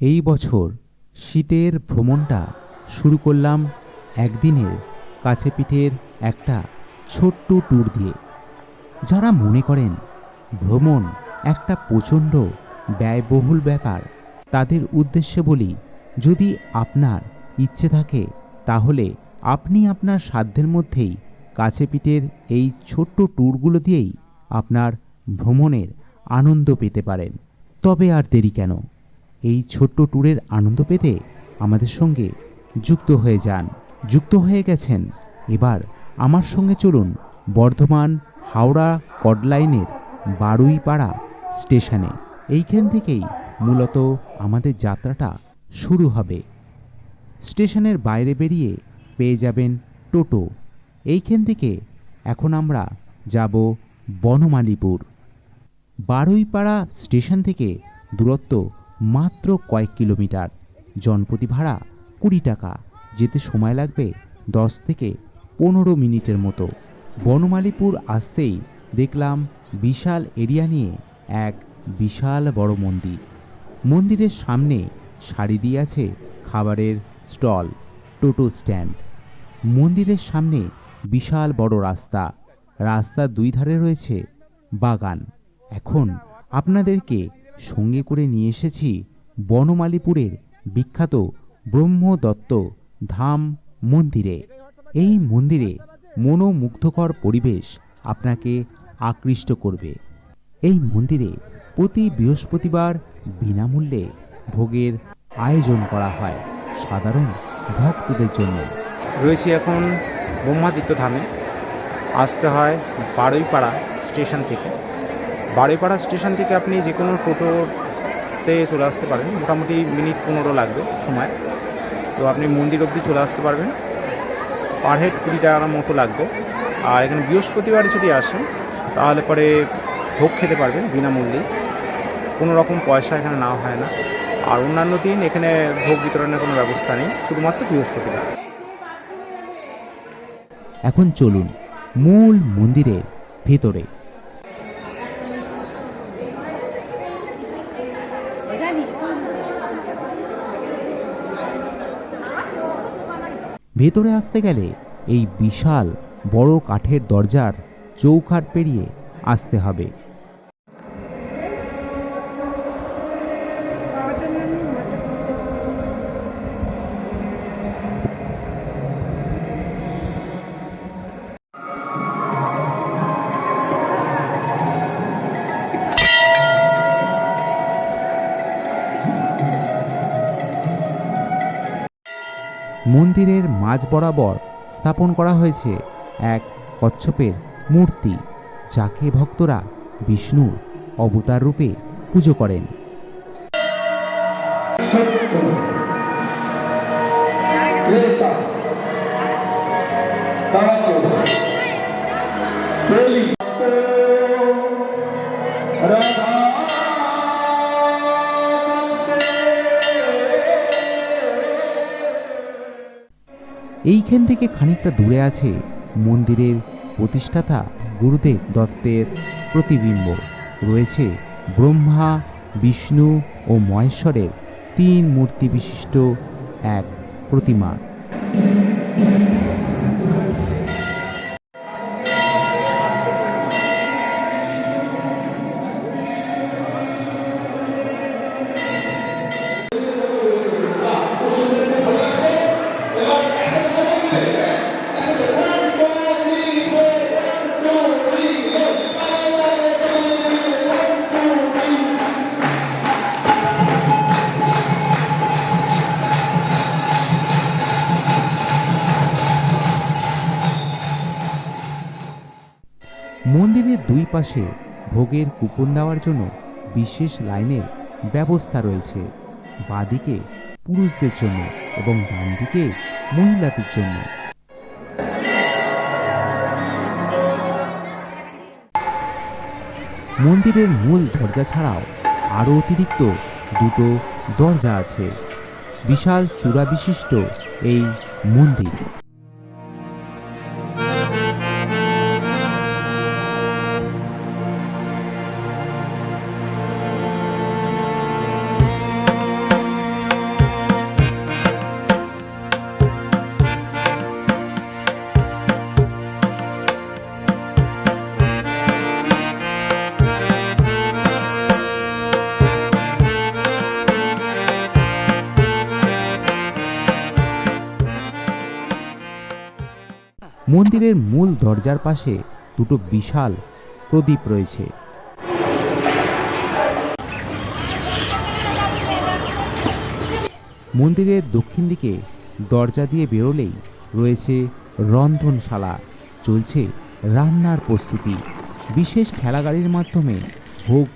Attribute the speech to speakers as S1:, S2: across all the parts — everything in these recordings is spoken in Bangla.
S1: এই বছর শীতের ভ্রমণটা শুরু করলাম একদিনের কাছে পিঠের একটা ছোট্ট ট্যুর দিয়ে। যারা মনে করেন ভ্রমণ একটা প্রচণ্ড ব্যয়বহুল ব্যাপার, তাদের উদ্দেশ্যে বলি, যদি আপনার ইচ্ছে থাকে, তাহলে আপনি আপনার সাধ্যের মধ্যেই কাছে পিঠের এই ছোট্ট ট্যুরগুলো দিয়েই আপনার ভ্রমণের আনন্দ পেতে পারেন। তবে আর দেরি কেন? এই ছোট্ট ট্যুরের আনন্দ পেতে আমাদের সঙ্গে যুক্ত হয়ে যান। যুক্ত হয়ে গেছেন। এবার আমার সঙ্গে চলুন বর্ধমান হাওড়া কডলাইনের বারুইপাড়া স্টেশনে। এইখান থেকেই মূলত আমাদের যাত্রাটা শুরু হবে। স্টেশনের বাইরে বেরিয়ে পেয়ে যাবেন টোটো। এইখান থেকে এখন আমরা যাব বনমালীপুর। বারুইপাড়া স্টেশন থেকে দূরত্ব মাত্র কয়েক কিলোমিটার। জনপ্রতি ভাড়া কুড়ি টাকা। যেতে সময় লাগবে দশ থেকে পনেরো মিনিটের মতো। বনমালীপুর আসতেই দেখলাম বিশাল এরিয়া নিয়ে এক বিশাল বড় মন্দির। মন্দিরের সামনে সারি দিয়ে আছে খাবারের স্টল, টোটো স্ট্যান্ড। মন্দিরের সামনে বিশাল বড় রাস্তা। রাস্তার দুই ধারে রয়েছে বাগান। এখন আপনাদেরকে সঙ্গে করে নিয়ে এসেছি বনমালীপুরের বিখ্যাত ব্রহ্মদত্ত ধাম মন্দিরে। এই মন্দিরে মনোমুগ্ধকর পরিবেশ আপনাকে আকৃষ্ট করবে। এই মন্দিরে প্রতি বৃহস্পতিবার বিনামূল্যে ভোগের আয়োজন করা হয় সাধারণ ভক্তদের জন্য।
S2: রয়েছি এখন ব্রহ্মাদিত্য ধামে। আসতে হয় বারুইপাড়া স্টেশন থেকে। বারুইপাড়া স্টেশন থেকে আপনি যে কোনো টোটোতে চলে আসতে পারেন মোটামুটি মিনিট পনেরো লাগবে সময়। তো আপনি মন্দির অবধি চলে আসতে পারবেন। পার হেড কুড়ি টাকার মতো লাগবে। আর এখানে বৃহস্পতিবার যদি আসেন, তাহলে পরে ভোগ খেতে পারবেন বিনামূল্যে কোনো রকম পয়সা এখানে নেওয়া হয় না। আর অন্যান্য দিন এখানে ভোগ বিতরণের কোনো ব্যবস্থা নেই। শুধুমাত্র বৃহস্পতিবার।
S1: এখন চলুন মূল মন্দিরের ভেতরে। ভেতরে আসতে গেলে এই বিশাল বড় কাঠের দরজার চৌখাট পেরিয়ে আসতে হবে। মন্দিরের মাঝ বরাবর স্থাপন করা হয়েছে এক কচ্ছপের মূর্তি যাকে ভক্তরা বিষ্ণুর অবতার রূপে পুজো করেন।
S3: Treta.
S1: এইখান থেকে খানিকটা দূরে আছে মন্দিরের প্রতিষ্ঠাতা গুরুদেব দত্তের প্রতিবিম্ব। রয়েছে ব্রহ্মা, বিষ্ণু ও মহেশ্বরের তিন মূর্তি বিশিষ্ট এক প্রতিমা। মন্দিরের দুই পাশে ভোগের কুপন দেওয়ার জন্য বিশেষ লাইনের ব্যবস্থা রয়েছে। বাঁদিকে পুরুষদের জন্য এবং ডান দিকে মহিলাদের জন্য। মন্দিরের মূল দরজা ছাড়াও আরও অতিরিক্ত দুটো দরজা আছে। বিশাল চূড়া বিশিষ্ট এই মন্দির। মন্দিরের মূল দরজার পাশে দুটো বিশাল প্রদীপ রয়েছে। মন্দিরের দক্ষিণ দিকে দরজা দিয়ে বেরোলেই রয়েছে রন্ধনশালা। চলছে রান্নার প্রস্তুতি। বিশেষ ঠেলাগাড়ির মাধ্যমে ভোগ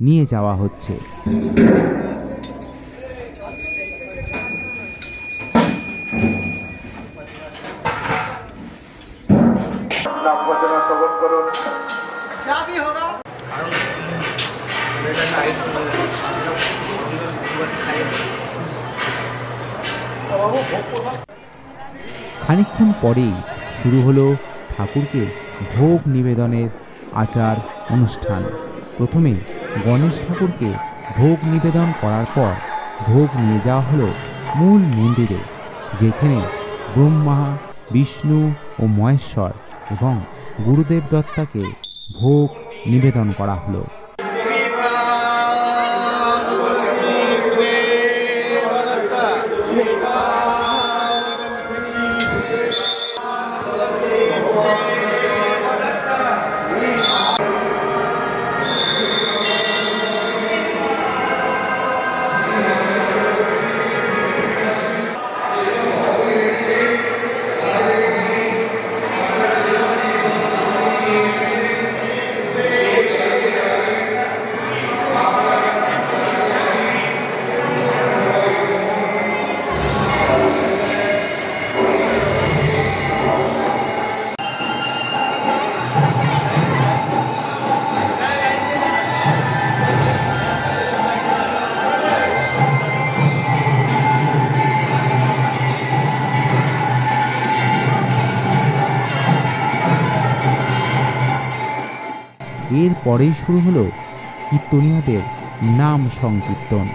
S1: নিয়ে যাওয়া হচ্ছে। পরেই শুরু হলো ঠাকুরকে ভোগ নিবেদনের আচার অনুষ্ঠান। প্রথমে গণেশ ঠাকুরকে ভোগ নিবেদন করার পর ভোগ নিয়ে যাওয়া হলো মূল মন্দিরে, যেখানে ব্রহ্মা, বিষ্ণু ও মহেশ্বর এবং গুরুদেব দত্তাকে ভোগ নিবেদন করা হলো। এর পরেই শুরু হলো কীর্তনীয়দের নাম সংকীর্তন।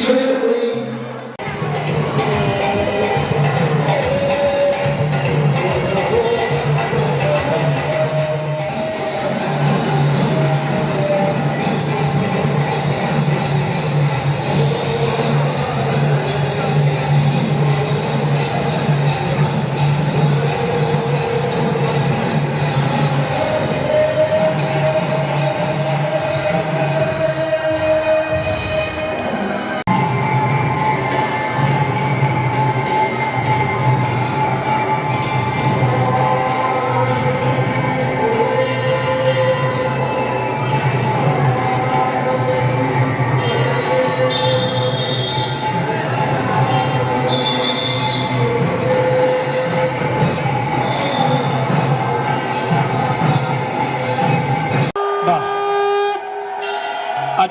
S3: eternity.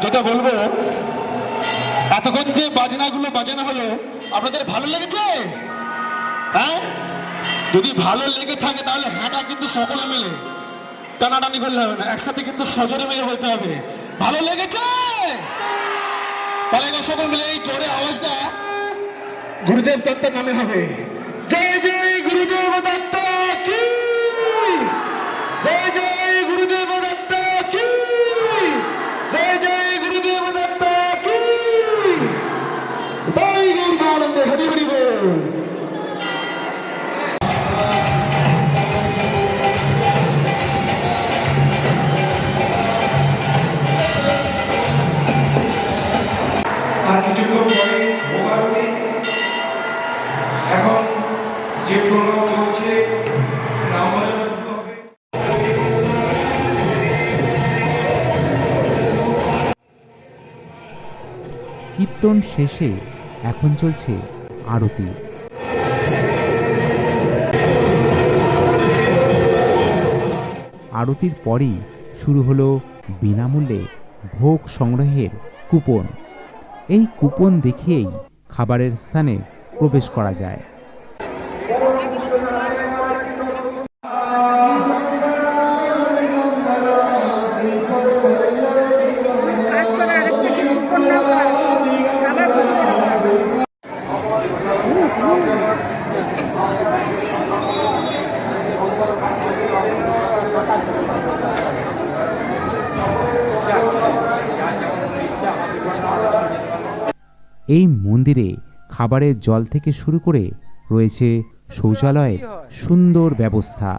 S3: যেটা বলব, এতক্ষণ
S4: যে বাজনাগুলো বাজানো হলো, আপনাদের ভালো লেগেছে? হ্যাঁ? যদি ভালো লেগে থাকে তাহলে হ্যাঁটা কিন্তু সকলে মিলে। টানাটানি করলে হবে না, একসাথে কিন্তু সজরে মেয়ে বলতে হবে। ভালো লেগেছে? তাহলে সকল মিলে এই জোরে আওয়াজটা গুরুদেব দত্তের নামে হবে।
S1: কীর্তন শেষে এখন চলছে আরতি। আরতির পরেই শুরু হলো বিনামূল্যে ভোগ সংগ্রহের কুপন। এই কুপন দেখিয়েই খাবারের স্থানে প্রবেশ করা যায়। এই মন্দিরে খাবারের জল থেকে শুরু করে রয়েছে শৌচালয়ে, সুন্দর ব্যবস্থা।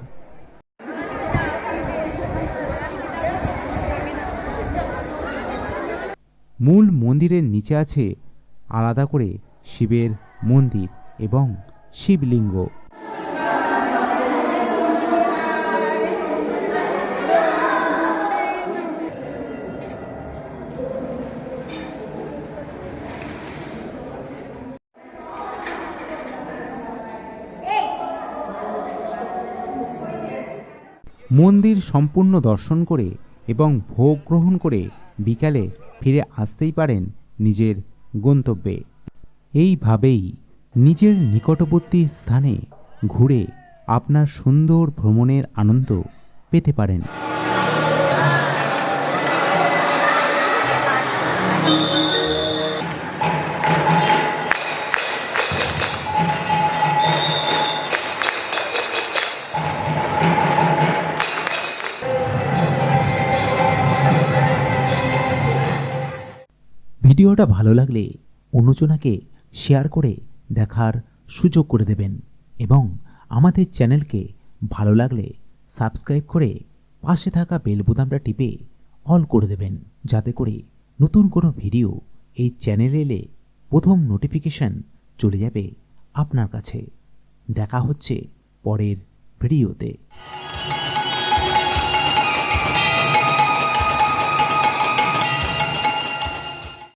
S1: মূল মন্দিরের নিচে আছে আলাদা করে শিবের মন্দির এবং শিবলিঙ্গ। মন্দির সম্পূর্ণ দর্শন করে এবং ভোগ গ্রহণ করে বিকালে ফিরে আসতেই পারেন নিজের গন্তব্যে। এইভাবেই নিজের নিকটবর্তী স্থানে ঘুরে আপনার সুন্দর ভ্রমণের আনন্দ পেতে পারেন। ভিডিওটা ভালো লাগলে অন্যজনাকে শেয়ার করে দেখার সুযোগ করে দেবেন এবং আমাদের চ্যানেলকে ভালো লাগলে সাবস্ক্রাইব করে পাশে থাকা বেল বোতামটা টিপে অল করে দেবেন। যাতে করে নতুন কোনো ভিডিও এই চ্যানেলে এলে প্রথম নোটিফিকেশন চলে যাবে আপনার কাছে। দেখা হচ্ছে পরের ভিডিওতে।